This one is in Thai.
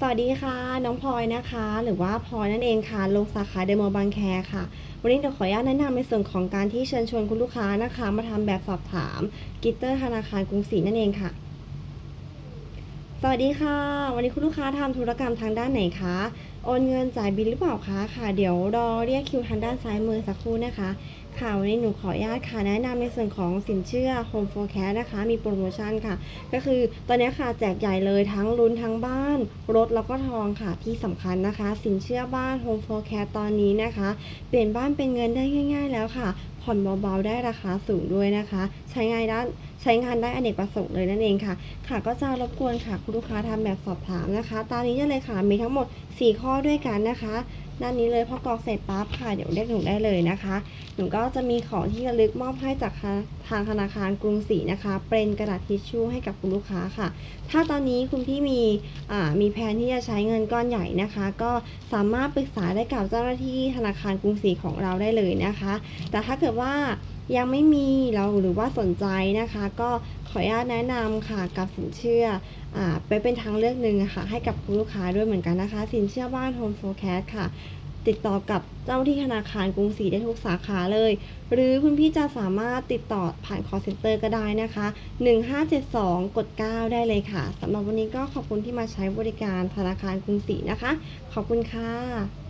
สวัสดีค่ะ น้องพลอยนะคะ หรือว่าพลอยนั่นเองค่ะ ลงสาขาเดโมบางแคค่ะ วันนี้เดี๋ยวขออนุญาตแนะนำในส่วนของการที่เชิญชวนคุณลูกค้านะคะ มาทำแบบสอบถามกิตเตอร์ธนาคารกรุงศรีนั่นเองค่ะ สวัสดีค่ะ วันนี้คุณลูกค้าทำธุรกรรมทางด้านไหนคะโอนเงินจ่ายบิลหรือเปล่าคะค่ะ เดี๋ยวรอเรียกคิวทางด้านซ้ายมือสักครู่นะคะ ค่ะวันนี้หนูขออนุญาตค่ะแนะนำในส่วนของสินเชื่อ Home Forecast นะคะ มีโปรโมชั่นค่ะ ก็คือตอนนี้ค่ะแจกใหญ่เลยทั้งลุ้นทั้งบ้าน รถแล้วก็ทองค่ะที่สำคัญนะคะ สินเชื่อบ้าน Home Forecast ตอนนี้นะคะ เปลี่ยนบ้านเป็นเงินได้ง่าย ๆ แล้วค่ะผ่อนเบาๆได้ราคาสูงด้วยนะคะ ใช้งานได้ใช้งานได้อนเนกประสงค์เลยนั่นเองค่ะ ค่ะก็จะรบกวนค่ะคุณลูกค้าทำแบบสอบถามนะคะ ตามนี้ได้เลยค่ะมีทั้งหมด 4 ข้อด้วยกันนะคะ ด้านนี้เลยพอกรอกเสร็จปั๊บค่ะเดี๋ยวเรียกหนูได้เลยนะคะ หนูก็จะมีของที่ระลึกมอบให้จากทางธนาคารกรุงศรีนะคะ เป็นกระดาษทิชชู่ให้กับคุณลูกค้าค่ะ ถ้าตอนนี้คุณพี่มีมีแผนที่จะใช้เงินก้อนใหญ่นะคะ ก็สามารถปรึกษาได้กับเจ้าหน้าที่ธนาคารกรุงศรีของเราได้เลยนะคะ แต่ถ้าเกิดว่า ยังไม่มีเราหรือว่าสนใจนะคะ ก็ขออนุญาตแนะนำค่ะกับสินเชื่ออไปเป็นทางเลือกหนึ่งอะค่ะให้กับคุณลูกค้าด้วยเหมือนกันนะคะ สินเชื่อบ้าน Home Forecast ค่ะติดต่อกับเจ้าหน้าที่ธนาคารกรุงศรีได้ทุกสาขาเลย หรือคุณพี่จะสามารถติดต่อผ่าน call center ก็ได้นะคะ 1572 กด 9 ได้เลยค่ะสำหรับวันนี้ก็ขอบคุณที่มาใช้บริการธนาคารกรุงศรีนะคะ ขอบคุณค่ะ